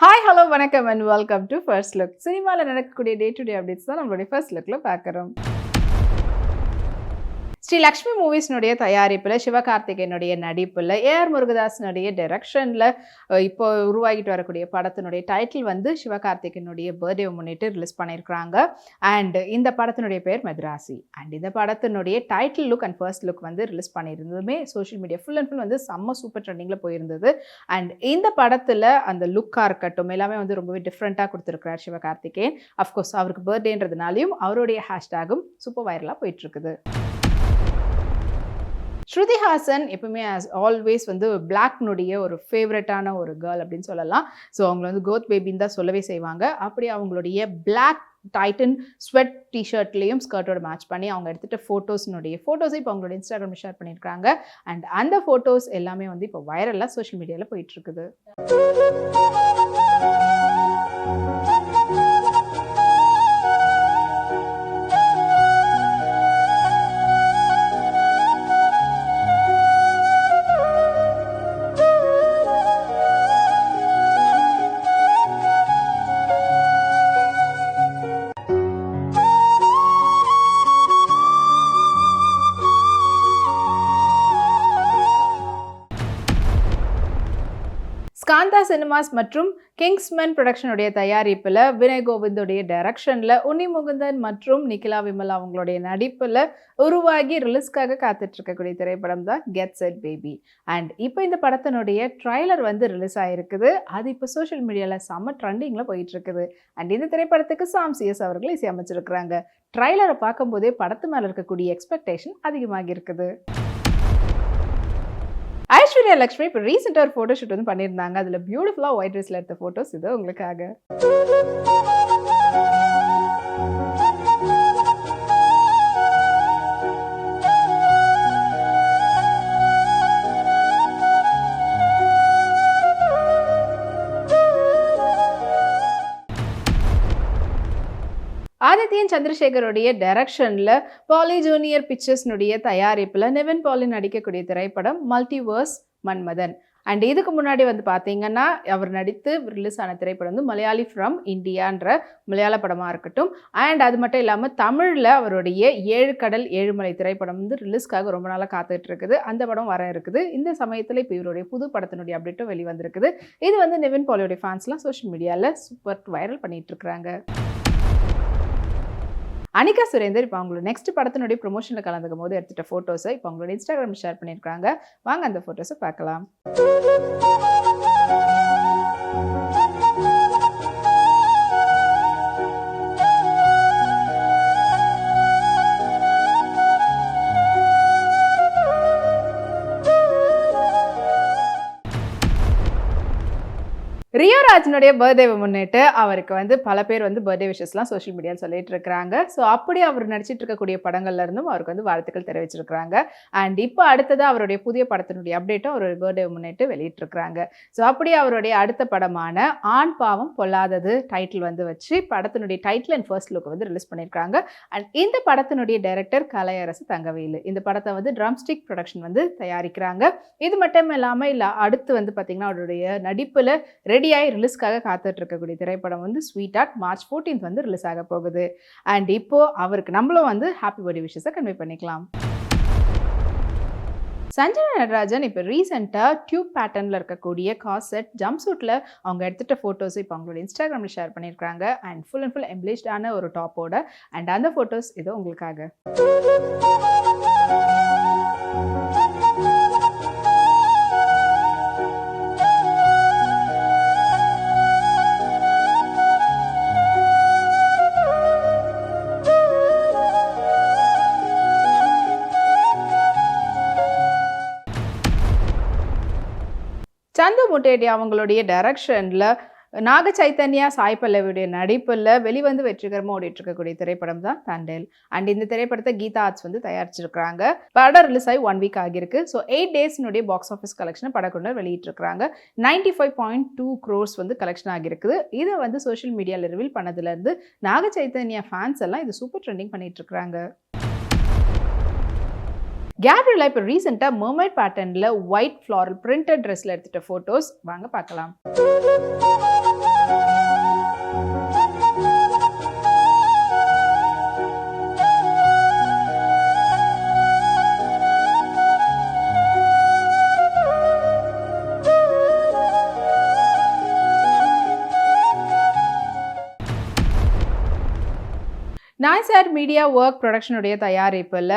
Hi hello வணக்கம் and welcome to first look சினிமாவில் நடக்கக்கூடிய டே டு டே அப்டேட்ஸ் தான் நம்மளுடைய ஃபர்ஸ்ட் லுக்கில் பார்க்குறோம். ஸ்ரீ லக்ஷ்மி மூவிஸ்னுடைய தயாரிப்பில் சிவகார்த்திகேயனுடைய நடிப்பில் ஏஆர் முருகதாஸினுடைய டைரக்ஷனில் இப்போ உருவாகிட்டு வரக்கூடிய படத்தினுடைய டைட்டில் வந்து சிவகார்த்திகேயனுடைய பர்த்டே முன்னிட்டு ரிலீஸ் பண்ணியிருக்கிறாங்க அண்ட் இந்த படத்தினுடைய பேர் மெத்ராசி அண்ட் இந்த படத்தினுடைய title look and first look வந்து release பண்ணியிருந்ததுமே social media full and full வந்து செம்ம சூப்பர் ட்ரெண்டிங்கில் போயிருந்தது. அண்ட் இந்த படத்தில் அந்த லுக்காக இருக்கட்டும் எல்லாமே வந்து ரொம்பவே டிஃப்ரெண்ட்டாக கொடுத்துருக்கிறார் சிவகார்த்திகேயன். அஃப்கோர்ஸ் அவருக்கு பர்த்டேன்றதுனாலையும் அவருடைய ஹேஷ்டேகும் சூப்பர் வைரலாக போயிட்டுருக்குது ஸ்ருதிஹாசன் எப்பவுமே ஆஸ் ஆல்வேஸ் வந்து பிளாக்னுடைய ஒரு ஃபேவரட்டான ஒரு கேர்ள் அப்படின்னு சொல்லலாம். ஸோ அவங்கள வந்து கோத் பேபின்னு தான் சொல்லவே செய்வாங்க. அப்படி அவங்களுடைய பிளாக் டைட்டன் ஸ்வெட் டிஷர்ட்லேயும் ஸ்கர்ட்டோட மேட்ச் பண்ணி அவங்க எடுத்துகிட்ட ஃபோட்டோஸ்னுடைய ஃபோட்டோஸை இப்போ அவங்களோட இன்ஸ்டாகிராம் ஷேர் பண்ணியிருக்காங்க. அண்ட் அந்த ஃபோட்டோஸ் எல்லாமே வந்து இப்போ வைரலாக சோஷியல் மீடியாவில் போயிட்டுருக்குது சினிமாஸ் மற்றும் கிங்ஸ்மேன் ப்ரொடக்ஷனுடைய தயாரிப்பில் வினய் கோவிந்துடைய டைரக்ஷனில் உன்னி முகுந்தன் மற்றும் நிகிலா விமல் அவங்களுடைய நடிப்பில் உருவாகி ரிலீஸ்க்காக காத்துட்டு இருக்கக்கூடிய திரைப்படம் தான் கெட் செட் பேபி அண்ட் இப்போ இந்த படத்தினுடைய ட்ரைலர் வந்து ரிலீஸ் ஆகிருக்குது அது இப்போ சோஷியல் மீடியாவில் செம்ம ட்ரெண்டிங்கில் போயிட்டுருக்குது அண்ட் இந்த திரைப்படத்துக்கு சாம் சிஎஸ் அவர்கள் இசையமைச்சிருக்கிறாங்க. ட்ரைலரை பார்க்கும்போதே படத்து மேலே இருக்கக்கூடிய எக்ஸ்பெக்டேஷன் அதிகமாகி இருக்குது ஐஸ்வர்யா லக்ஷ்மி இப்போ ரீசெண்டாக ஒரு ஃபோட்டோ ஷூட் வந்து பண்ணியிருந்தாங்க. அதில் பியூட்டிஃபுல்லாக ஒயிட் ட்ரெஸ்ஸில் எடுத்த ஃபோட்டோஸ் இது உங்களுக்காக. ஆதித்யன் சந்திரசேகருடைய டைரக்ஷனில் பாலி ஜூனியர் பிக்சர்ஸ்னுடைய தயாரிப்பில் நிவின் பாலி நடிக்கக்கூடிய திரைப்படம் மல்டிவர்ஸ் மன்மதன். அண்ட் இதுக்கு முன்னாடி வந்து பார்த்தீங்கன்னா அவர் நடித்து ரிலீஸ் ஆன திரைப்படம் வந்து மலையாளி ஃப்ரம் இந்தியான்ற மலையாள படமாக இருக்கட்டும். அண்ட் அது மட்டும் இல்லாமல் தமிழில் அவருடைய ஏழு கடல் ஏழுமலை திரைப்படம் வந்து ரிலீஸ்க்காக ரொம்ப நாளாக காத்துட்டு இருக்குது. அந்த படம் வர இருக்குது. இந்த சமயத்தில் இப்போ இவருடைய புது படத்தினுடைய அப்டேட்டும் வெளிவந்திருக்குது. இது வந்து நிவின் பாலியோடைய ஃபேன்ஸ்லாம் சோஷியல் மீடியாவில் சூப்பர் வைரல் பண்ணிகிட்டு இருக்கிறாங்க. அனிகா சுரேந்தர் இப்போ அவங்களோட நெக்ஸ்ட் படத்தினுடைய ப்ரொமோஷனில் கலந்துக்கும் போது எடுத்துகிட்ட ஃபோட்டோஸை இப்போ அவங்களோட இன்ஸ்டாகிராம் ஷேர் பண்ணியிருக்காங்க வாங்க அந்த ஃபோட்டோஸை பார்க்கலாம். ராஜனுடைய பர்த்டேவை முன்னிட்டு அவருக்கு வந்து பல பேர் வந்து பர்த்டே விஷஸ்லாம் சோஷியல் மீடியாவில் சொல்லிட்டு இருக்கிறாங்க. ஸோ அப்படி அவர் நடிச்சிட்டு இருக்கக்கூடிய படங்கள்ல இருந்தும் அவருக்கு வந்து வாழ்த்துக்கள் தெரிவிச்சிருக்கிறாங்க. அண்ட் இப்போ அடுத்ததாக அவருடைய புதிய படத்தினுடைய அப்டேட்டும் அவருடைய பர்த்டே முன்னிட்டு வெளியிட்டிருக்கிறாங்க. ஸோ அப்படி அவருடைய அடுத்த படமான ஆண் பாவம் பொல்லாதது டைட்டில் வந்து வச்சு படத்தினுடைய டைட்டில் அண்ட் ஃபர்ஸ்ட் லுக் வந்து ரிலீஸ் பண்ணியிருக்காங்க அண்ட் இந்த படத்தினுடைய டைரக்டர் கலையரசு தங்கவேலு. இந்த படத்தை வந்து ட்ரம்ஸ்டிக் ப்ரொடக்ஷன் வந்து தயாரிக்கிறாங்க. இது மட்டும் இல்லாமல் இல்லை அடுத்து வந்து பார்த்திங்கன்னா அவருடைய நடிப்பில் ரெடியாகி ரிலீஸ்க்காக காத்துட்டு இருக்கக்கூடிய திரைப்படம் வந்து ஸ்வீட் ஆர்ட் மார்ச் ஃபோர்டீன்த் வந்து ரிலீஸ் ஆக போகுது. அண்ட் இப்போ அவருக்கு நம்மளும் வந்து ஹாப்பி பர்த்டே விஷஸை கன்வே பண்ணிக்கலாம். சஞ்சனா நடராஜன் இப்போ ரீசெண்டாக டியூப் பேட்டர்னில் இருக்கக்கூடிய காசெட் ஜம்ப் சூட்டில் அவங்க எடுத்துகிட்ட ஃபோட்டோஸ் இப்போ அவங்களோட இன்ஸ்டாகிராமில் ஷேர் பண்ணியிருக்காங்க அண்ட் ஃபுல் அண்ட் ஃபுல் எம்ப்ளிஷ்டான ஒரு டாப்போட அண்ட் அந்த ஃபோட்டோஸ் இதோ உங்களுக்காக. சந்து அவங்களுடைய டைரக்ஷனில் நாக சைத்தன்யா சாய் பல்லவியுடைய நடிப்பில் வெளிவந்து வெற்றிகரமாக ஓடிட்டு இருக்கக்கூடிய திரைப்படம் தான் தண்டேல். அண்ட் இந்த திரைப்படத்தை கீதா ஆர்ட்ஸ் வந்து தயாரிச்சிருக்கிறாங்க. படம் ரிலீஸ் ஆகி ஒன் வீக் ஆகியிருக்கு. ஸோ எயிட் டேஸ்னுடைய பாக்ஸ் ஆஃபீஸ் கலெக்ஷனை படக்குண்டர் வெளியிட்டிருக்கிறாங்க. Ninety five point two crores வந்து கலெக்ஷன் ஆகியிருக்குது இதை வந்து சோஷியல் மீடியாவில் ரிவீல் பண்ணதுலேருந்து நாக சைத்தன்யா ஃபேன்ஸ் எல்லாம் இது சூப்பர் ட்ரெண்டிங் பண்ணிட்டு இருக்கிறாங்க கேப்ரியலா இப்போ ரீசெண்டாக மர்மைட் பேட்டர்னில் ஒயிட் ஃப்ளாரல் பிரிண்டட் ட்ரெஸ்ஸில் எடுத்துகிட்ட ஃபோட்டோஸ் வாங்க பார்க்கலாம். நாய்சாட் மீடியா ஒர்க் ப்ரொடக்ஷனுடைய தயாரிப்பில்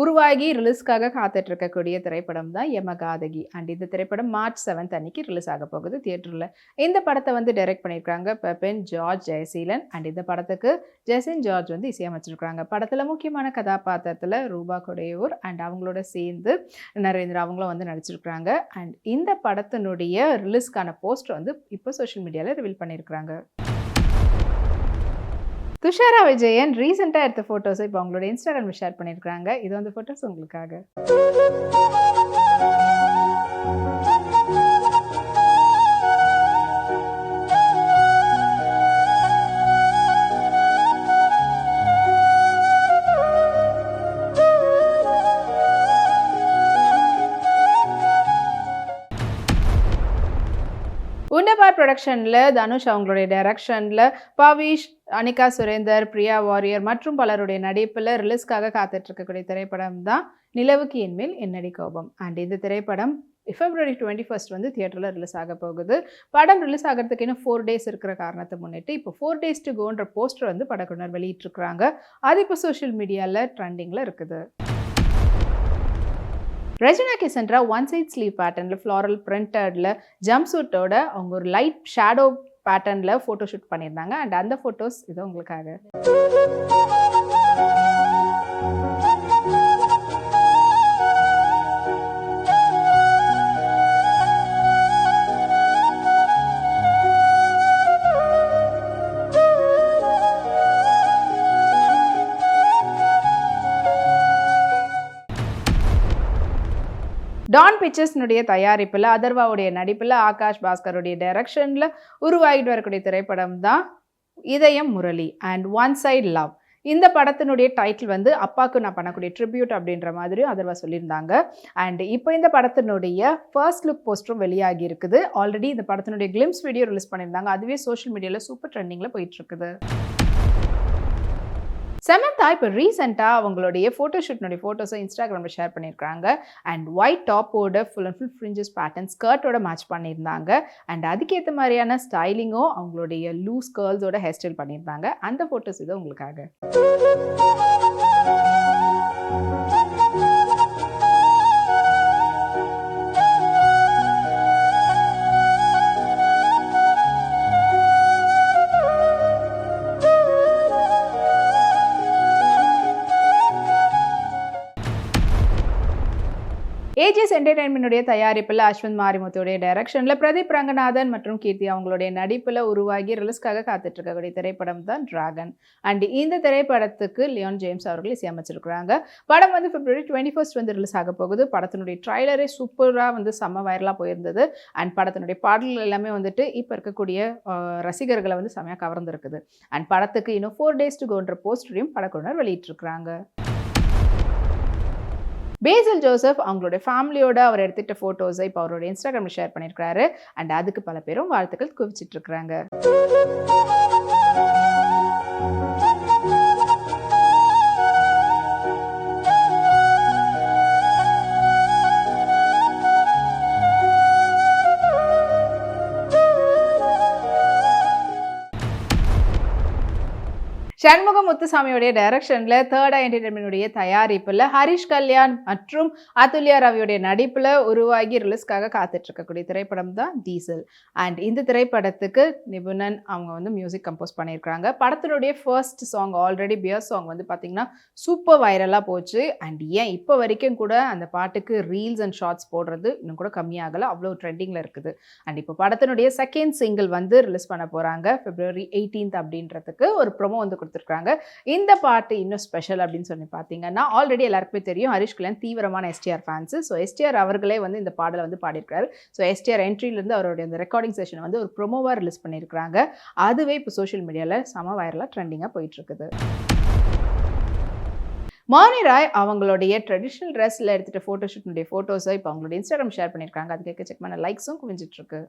உருவாகி ரிலீஸ்க்காக காத்துட்டு இருக்கக்கூடிய திரைப்படம் தான் யமகாதகி. அண்ட் இந்த திரைப்படம் மார்ச் செவன்த் அன்னைக்கு ரிலீஸ் ஆக போகுது தியேட்டரில் இந்த படத்தை வந்து டைரக்ட் பண்ணியிருக்காங்க பெப்பென் ஜார்ஜ் ஜெயசீலன். அண்ட் இந்த படத்துக்கு ஜெசின் ஜார்ஜ் வந்து இசையமைச்சிருக்காங்க. படத்தில் முக்கியமான கதாபாத்திரத்தில் ரூபா கொடையூர் அண்ட் அவங்களோட சேர்ந்து நரேந்திரா அவங்களும் வந்து நடிச்சிருக்கிறாங்க. அண்ட் இந்த படத்தினுடைய ரிலீஸ்க்கான போஸ்டர் வந்து இப்போ சோஷியல் மீடியாவில் ரிவீல் பண்ணியிருக்காங்க துஷாரா விஜயன் ரீசெண்டாக எடுத்த ஃபோட்டோஸை இப்போ அவங்களோட இன்ஸ்டாகிராமில் ஷேர் பண்ணியிருக்காங்க இது வந்து ஃபோட்டோஸ் உங்களுக்காக உன்னபார் ப்ரொடக்ஷனில் தனுஷ் அவங்களுடைய டைரக்ஷனில் பவிஷ் அனிகா சுரேந்தர் பிரியா வாரியர் மற்றும் பலருடைய நடிப்பில் ரிலீஸ்க்காக காத்துட்ருக்கக்கூடிய திரைப்படம் தான் நிலவுக்கு என்மேல் என்னடி கோபம். அண்ட் இந்த திரைப்படம் பிப்ரவரி டுவெண்ட்டி ஃபர்ஸ்ட் வந்து தியேட்டரில் ரிலீஸ் ஆக போகுது. படம் ரிலீஸ் ஆகிறதுக்கு இன்னும் ஃபோர் டேஸ் இருக்கிற காரணத்தை முன்னிட்டு இப்போ ஃபோர் டேஸ் டு கோன்ற போஸ்டர் வந்து படக்குனர் வெளியிட்டிருக்கிறாங்க. அது இப்போ சோஷியல் மீடியாவில் ட்ரெண்டிங்கில் இருக்குது. Regina Cassandra one side sleeve பேட்டர்னில் ஃப்ளாரல் பிரிண்டடில் ஜம்ப் சூட்டோட அவங்க ஒரு லைட் ஷேடோ பேட்டர்னில் ஃபோட்டோ ஷூட் பண்ணியிருந்தாங்க. அண்ட் அந்த ஃபோட்டோஸ் இது உங்களுக்காக. பிக்சர்ஸ்னுடைய தயாரிப்பில் அதர்வாவுடைய நடிப்பில் ஆகாஷ் பாஸ்கருடைய டைரக்ஷனில் உருவாகிட்டு வரக்கூடிய திரைப்படம் தான் Idhayam Murali and one side love இந்த படத்தினுடைய டைட்டில் வந்து அப்பாவுக்கு நான் பண்ணக்கூடிய ட்ரிபியூட் அப்படின்ற மாதிரி அதர்வா சொல்லியிருந்தாங்க. அண்ட் இப்போ இந்த படத்தினுடைய ஃபர்ஸ்ட் லுக் போஸ்டரும் வெளியாகி இருக்குது. ஆல்ரெடி இந்த படத்தினுடைய கிளிம்ஸ் வீடியோ ரிலீஸ் பண்ணியிருந்தாங்க. அதுவே சோஷியல் மீடியாவில் சூப்பர் ட்ரெண்டிங்கில் போயிட்டு இருக்குது. செமந்தா இப்போ ரீசெண்டாக அவங்களுடைய ஃபோட்டோஷூட்னுடைய ஃபோட்டோஸை இன்ஸ்டாகிராமில் ஷேர் பண்ணியிருக்காங்க and white டாப்போட full and full fringes pattern ஸ்கர்ட்டோட match பண்ணியிருந்தாங்க. அண்ட் அதுக்கேற்ற மாதிரியான ஸ்டைலிங்கும் அவங்களுடைய லூஸ் கேர்ள்ஸோட ஹேர் ஸ்டைல் பண்ணியிருந்தாங்க. அந்த ஃபோட்டோஸ் இது உங்களுக்காக. ஏஜிஎஸ் என்டர்டைன்மெண்ட்டுடைய தயாரிப்பில் அஸ்வந்த் மாரிமுத்துடைய டைரக்ஷனில் பிரதீப் ரங்கநாதன் மற்றும் கீர்த்தி அவங்களுடைய நடிப்பில் உருவாகி ரிலீஸ்க்காக காத்துட்டு இருக்கக்கூடிய திரைப்படம் தான் டிராகன் அண்ட் இந்த திரைப்படத்துக்கு லியோன் ஜேம்ஸ் அவர்கள் இசையமைச்சிருக்கிறாங்க. படம் வந்து பிப்ரவரி டுவெண்ட்டி ஃபர்ஸ்ட் வந்து ரிலீஸ் ஆக போகுது. படத்தினுடைய ட்ரைலரே சூப்பராக வந்து செம்ம வைரலாக போயிருந்தது. அண்ட் படத்தினுடைய பாடல்கள் எல்லாமே வந்துட்டு இப்போ இருக்கக்கூடிய ரசிகர்களை வந்து செம்மையாக கவர்ந்துருக்குது. அண்ட் படத்துக்கு இன்னும் ஃபோர் டேஸ் டு கோன்ற போஸ்டரையும் படக்குழுவினர் வெளியிட்டிருக்கிறாங்க. பேசல் ஜோசப் அவங்களுடைய ஃபேமிலியோட அவர் எடுத்துகிட்ட ஃபோட்டோஸை இப்போ அவரோட இன்ஸ்டாகிராமில் ஷேர் பண்ணியிருக்கிறாரு அண்ட் அதுக்கு பல பேரும் வாழ்த்துக்கள் குவிச்சிட்டு இருக்கிறாங்க. சண்முக முத்துசாமியுடைய டைரக்ஷனில் தேர்ட் என்டர்டைன்மெண்டுடைய தயாரிப்பில் ஹரிஷ் கல்யாண் மற்றும் அதுல்யா ரவியுடைய நடிப்பில் உருவாகி ரிலீஸ்க்காக காத்துட்டு இருக்கக்கூடிய திரைப்படம் தான் டீசல் அண்ட் இந்த திரைப்படத்துக்கு நிபுணன் அவங்க வந்து மியூசிக் கம்போஸ் பண்ணியிருக்காங்க படத்தினுடைய ஃபர்ஸ்ட் சாங் ஆல்ரெடி பியர் சாங் வந்து பார்த்திங்கன்னா சூப்பர் வைரலாக போச்சு. அண்ட் ஏன் இப்போ வரைக்கும் கூட அந்த பாட்டுக்கு ரீல்ஸ் அண்ட் ஷார்ட்ஸ் போடுறது இன்னும் கூட கம்மியாகலை அவ்வளோ ட்ரெண்டிங்கில் இருக்குது. அண்ட் இப்போ படத்தினுடைய செகண்ட் சிங்கிள் வந்து ரிலீஸ் பண்ண போகிறாங்க பிப்ரவரி எயிட்டீன்த் அப்படின்றதுக்கு ஒரு ப்ரொமோ வந்து கொடுத்துருக்காங்க. இந்த பாட்டு இன்னும் ஸ்பெஷல் அப்படின்னு சொல்லி பார்த்தீங்கன்னா ஆல்ரெடி எல்லாருக்குமே தெரியும் ஹரிஷ் கல்யாண் தீவிரமான எஸ்டிஆர் ஃபேன்ஸு ஸோ எஸ்டிஆர் அவர்களே வந்து இந்த பாடலை வந்து பாடியிருக்காரு ஸோ எஸ்டிஆர் என்ட்ரியிலேருந்து அவருடைய அந்த ரெக்கார்டிங் செஷனை வந்து ஒரு ப்ரொமோவாக ரிலீஸ் பண்ணியிருக்கிறாங்க. அதுவே இப்போ சோஷியல் மீடியாவில் சம வைரலாக ட்ரெண்டிங்காக போயிட்டுருக்குது. மானி ராய் அவங்களுடைய ட்ரெடிஷ்னல் ட்ரெஸ்ஸில் எடுத்துகிட்ட ஃபோட்டோஷூட்னுடைய ஃபோட்டோஸை இப்போ அவங்களுடைய இன்ஸ்டாகிராம் ஷேர் பண்ணியிருக்காங்க. அதுக்கு செக் பண்ண லைக்ஸும் குவிஞ்சிட்ருக்கு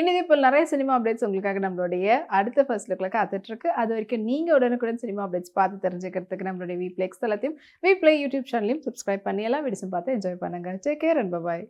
இன்னும் இப்போ நிறைய சினிமா அப்டேட்ஸ் உங்களுக்காக நம்மளுடைய அடுத்த ஃபர்ஸ்ட் லுக்கில் காத்துட்ருக்கு. அது வரைக்கும் நீங்கள் உடனுக்குடன் சினிமா அப்டேட்ஸ் பார்த்து தெரிஞ்சுக்கிறதுக்கு நம்மளுடைய வீப்ளே எல்லாத்தையும் தளத்தையும் வீப்ளே யூடியூப் சேனலையும் சப்ஸ்கிரைப் பண்ணி எல்லாம் வீடியோஸும் பார்த்து என்ஜாய் பண்ணுங்கள் டேக் கேர் அண்ட் பாய்